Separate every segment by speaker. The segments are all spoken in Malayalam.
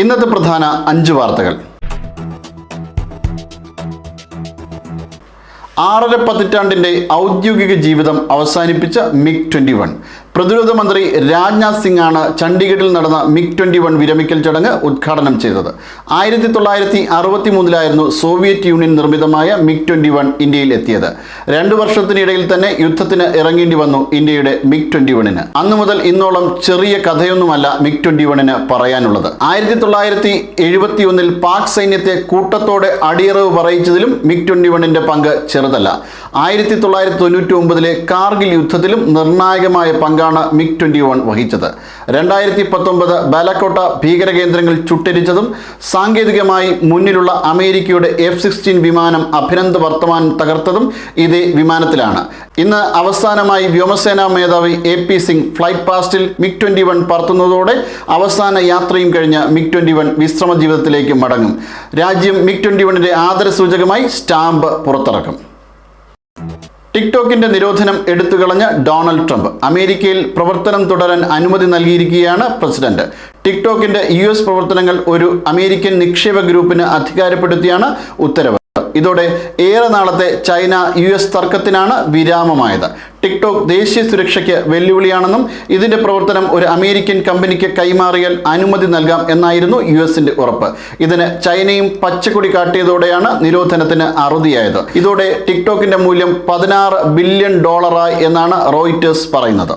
Speaker 1: ഇന്നത്തെ പ്രധാന അഞ്ച് വാർത്തകൾ. ആറര പതിറ്റാണ്ടിന്റെ ഔദ്യോഗിക ജീവിതം അവസാനിപ്പിച്ച മിഗ് ട്വന്റി വൺ. പ്രതിരോധ മന്ത്രി രാജ്നാഥ് സിംഗ് ആണ് ചണ്ഡീഗഡിൽ നടന്ന മിഗ് ട്വന്റി വൺ വിരമിക്കൽ ചടങ്ങ് ഉദ്ഘാടനം ചെയ്തത്. ആയിരത്തി തൊള്ളായിരത്തി അറുപത്തി മൂന്നിലായിരുന്നു സോവിയറ്റ് യൂണിയൻ നിർമ്മിതമായ മിഗ് ട്വന്റി വൺ ഇന്ത്യയിൽ എത്തിയത്. രണ്ടു വർഷത്തിനിടയിൽ തന്നെ യുദ്ധത്തിന് ഇറങ്ങേണ്ടി വന്നു ഇന്ത്യയുടെ മിഗ് ട്വന്റി വണ്ണിന്. അന്നു മുതൽ ഇന്നോളം ചെറിയ കഥയൊന്നുമല്ല മിഗ് ട്വന്റി വണ്ണിന് പറയാനുള്ളത്. ആയിരത്തി തൊള്ളായിരത്തി എഴുപത്തി ഒന്നിൽ പാക് സൈന്യത്തെ കൂട്ടത്തോടെ അടിയറവ് പറയിച്ചതിലും മിഗ് ട്വന്റി വണ്ണിന്റെ പങ്ക് ചെറുതല്ല. ആയിരത്തി തൊള്ളായിരത്തി തൊണ്ണൂറ്റി ഒമ്പതിലെ കാർഗിൽ യുദ്ധത്തിലും നിർണായകമായ പങ്കാണ് മിഗ് ട്വന്റി വൺ വഹിച്ചത്. രണ്ടായിരത്തി പത്തൊമ്പത് ബാലക്കോട്ട ഭീകരകേന്ദ്രങ്ങൾ ചുട്ടരിച്ചതും സാങ്കേതികമായി മുന്നിലുള്ള അമേരിക്കയുടെ എഫ് സിക്സ്റ്റീൻ വിമാനം അഭിനന്ദ് വർത്തമാൻ തകർത്തതും ഇതേ വിമാനത്തിലാണ്. ഇന്ന് അവസാനമായി വ്യോമസേനാ മേധാവി എ പി സിംഗ് ഫ്ലൈറ്റ് പാസ്റ്റിൽ മിഗ് ട്വന്റി വൺ പറത്തുന്നതോടെ അവസാന യാത്രയും കഴിഞ്ഞ് മിഗ് ട്വന്റി വൺ വിശ്രമ ജീവിതത്തിലേക്ക് മടങ്ങും. രാജ്യം മിഗ് ട്വന്റി വണ്ണിന്റെ ആദരസൂചകമായി സ്റ്റാമ്പ് പുറത്തിറക്കും. ടിക്ടോക്കിന്റെ നിരോധനം എടുത്തുകളഞ്ഞ ഡൊണാൾഡ് ട്രംപ് അമേരിക്കയിൽ പ്രവർത്തനം തുടരാൻ അനുമതി നൽകിയിരിക്കുകയാണ് പ്രസിഡന്റ്. ടിക്ടോക്കിന്റെ യു പ്രവർത്തനങ്ങൾ ഒരു അമേരിക്കൻ നിക്ഷേപ ഗ്രൂപ്പിന് അധികാരപ്പെടുത്തിയാണ് ഉത്തരവ്. ഇതോടെ ഏറെ നാളത്തെ ചൈന യു എസ് തർക്കത്തിനാണ് വിരാമമായത്. ടിക്ടോക്ക് ദേശീയ സുരക്ഷയ്ക്ക് വെല്ലുവിളിയാണെന്നും ഇതിന്റെ പ്രവർത്തനം ഒരു അമേരിക്കൻ കമ്പനിക്ക് കൈമാറിയാൽ അനുമതി നൽകാം എന്നായിരുന്നു യു എസിന്റെ ഉറപ്പ്. ഇതിന് ചൈനയും പച്ചക്കൊടി കാട്ടിയതോടെയാണ് നിരോധനത്തിന് അറുതിയായത്. ഇതോടെ ടിക്ടോക്കിന്റെ മൂല്യം പതിനാറ് ബില്യൺ ഡോളറായി എന്നാണ് റോയിറ്റേഴ്സ് പറയുന്നത്.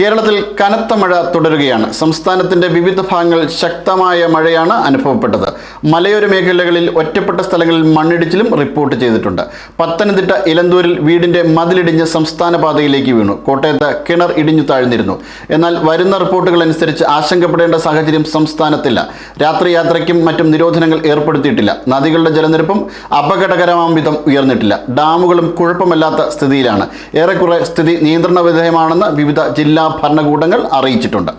Speaker 1: കേരളത്തിൽ കനത്ത മഴ തുടരുകയാണ്. സംസ്ഥാനത്തിന്റെ വിവിധ ഭാഗങ്ങളിൽ ശക്തമായ മഴയാണ് അനുഭവപ്പെട്ടത്. മലയോര മേഖലകളിൽ ഒറ്റപ്പെട്ട സ്ഥലങ്ങളിൽ മണ്ണിടിച്ചിലും റിപ്പോർട്ട് ചെയ്തിട്ടുണ്ട്. പത്തനംതിട്ട ഇലന്തൂരിൽ വീടിന്റെ മതിലിടിഞ്ഞ് സംസ്ഥാന പാതയിലേക്ക് വീണു. കോട്ടയത്ത് കിണർ ഇടിഞ്ഞു താഴ്ന്നിരുന്നു. എന്നാൽ വരുന്ന റിപ്പോർട്ടുകൾ അനുസരിച്ച് ആശങ്കപ്പെടേണ്ട സാഹചര്യം സംസ്ഥാനത്തില്ല. രാത്രി യാത്രയ്ക്കും മറ്റും നിരോധനങ്ങൾ ഏർപ്പെടുത്തിയിട്ടില്ല. നദികളുടെ ജലനിരപ്പും അപകടകരമാം വിധം ഉയർന്നിട്ടില്ല. ഡാമുകളും കുഴപ്പമില്ലാത്ത സ്ഥിതിയിലാണ്. ഏറെക്കുറെ സ്ഥിതി നിയന്ത്രണ വിധേയമാണെന്ന് വിവിധ ജില്ലാ ഭരണകൂടങ്ങൾ അറിയിച്ചിട്ടുണ്ട്.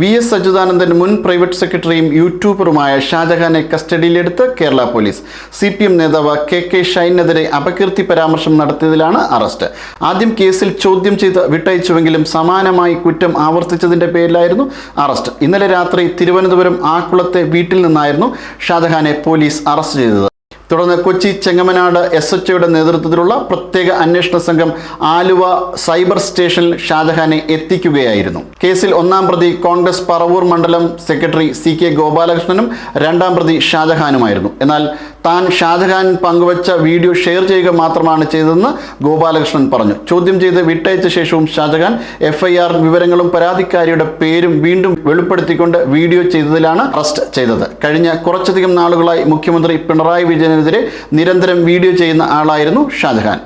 Speaker 1: വി എസ് അച്യുതാനന്ദൻ മുൻ പ്രൈവറ്റ് സെക്രട്ടറിയും യൂട്യൂബറുമായ ഷാജഹാനെ കസ്റ്റഡിയിലെടുത്ത് Kerala police. C P M നേതാവ് കെ കെ ഷൈനെതിരെ അപകീർത്തി പരാമർശം നടത്തിയതിലാണ് അറസ്റ്റ്. ആദ്യം കേസിൽ ചോദ്യം ചെയ്ത് വിട്ടയച്ചുവെങ്കിലും സമാനമായി കുറ്റം ആവർത്തിച്ചതിന്റെ പേരിലായിരുന്നു അറസ്റ്റ്. ഇന്നലെ രാത്രി തിരുവനന്തപുരം ആക്കുളത്തെ വീട്ടിൽ നിന്നായിരുന്നു ഷാജഹാനെ പോലീസ് അറസ്റ്റ് ചെയ്തത്. തുടർന്ന് കൊച്ചി ചെങ്ങമനാട് എസ് എച്ച് ഒയുടെ നേതൃത്വത്തിലുള്ള പ്രത്യേക അന്വേഷണ സംഘം ആലുവ സൈബർ സ്റ്റേഷനിൽ ഷാജഹാനെ എത്തിക്കുകയായിരുന്നു. കേസിൽ ഒന്നാം പ്രതി കോൺഗ്രസ് പറവൂർ മണ്ഡലം സെക്രട്ടറി സി കെ ഗോപാലകൃഷ്ണനും രണ്ടാം പ്രതി ഷാജഹാനുമായിരുന്നു. എന്നാൽ താൻ ഷാജഹാൻ പങ്കുവച്ച വീഡിയോ ഷെയർ ചെയ്യുക മാത്രമാണ് ചെയ്തതെന്ന് ഗോപാലകൃഷ്ണൻ പറഞ്ഞു. ചോദ്യം ചെയ്ത് വിട്ടയച്ച ശേഷവും ഷാജഹാൻ എഫ്ഐആർ വിവരങ്ങളും പരാതിക്കാരിയുടെ പേരും വീണ്ടും വെളിപ്പെടുത്തിക്കൊണ്ട് വീഡിയോ ചെയ്തതിലാണ് അറസ്റ്റ് ചെയ്തത്. കഴിഞ്ഞ കുറച്ചധികം നാളുകളായി മുഖ്യമന്ത്രി പിണറായി വിജയനെതിരെ നിരന്തരം വീഡിയോ ചെയ്യുന്ന ആളായിരുന്നു ഷാജഹാൻ.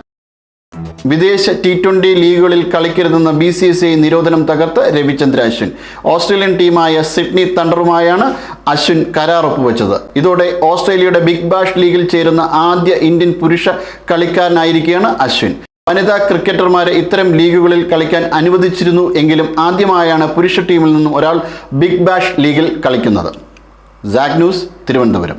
Speaker 1: വിദേശ ടി ട്വന്റി ലീഗുകളിൽ കളിക്കരുതെന്ന ബി സി സി ഐ നിരോധനം തകർത്ത് രവിചന്ദ്ര അശ്വിൻ. ഓസ്ട്രേലിയൻ ടീമായ സിഡ്നി തണ്ടറുമായാണ് അശ്വിൻ കരാർ ഒപ്പുവെച്ചത് ഇതോടെ ഓസ്ട്രേലിയയുടെ ബിഗ് ബാഷ് ലീഗിൽ ചേരുന്ന ആദ്യ ഇന്ത്യൻ പുരുഷ കളിക്കാരനായിരിക്കുകയാണ് അശ്വിൻ. വനിതാ ക്രിക്കറ്റർമാരെ ഇത്തരം ലീഗുകളിൽ കളിക്കാൻ അനുവദിച്ചിരുന്നു എങ്കിലും ആദ്യമായാണ് പുരുഷ ടീമിൽ നിന്നും ഒരാൾ ബിഗ് ബാഷ് ലീഗിൽ കളിക്കുന്നത്. Zag news Thiruvananthapuram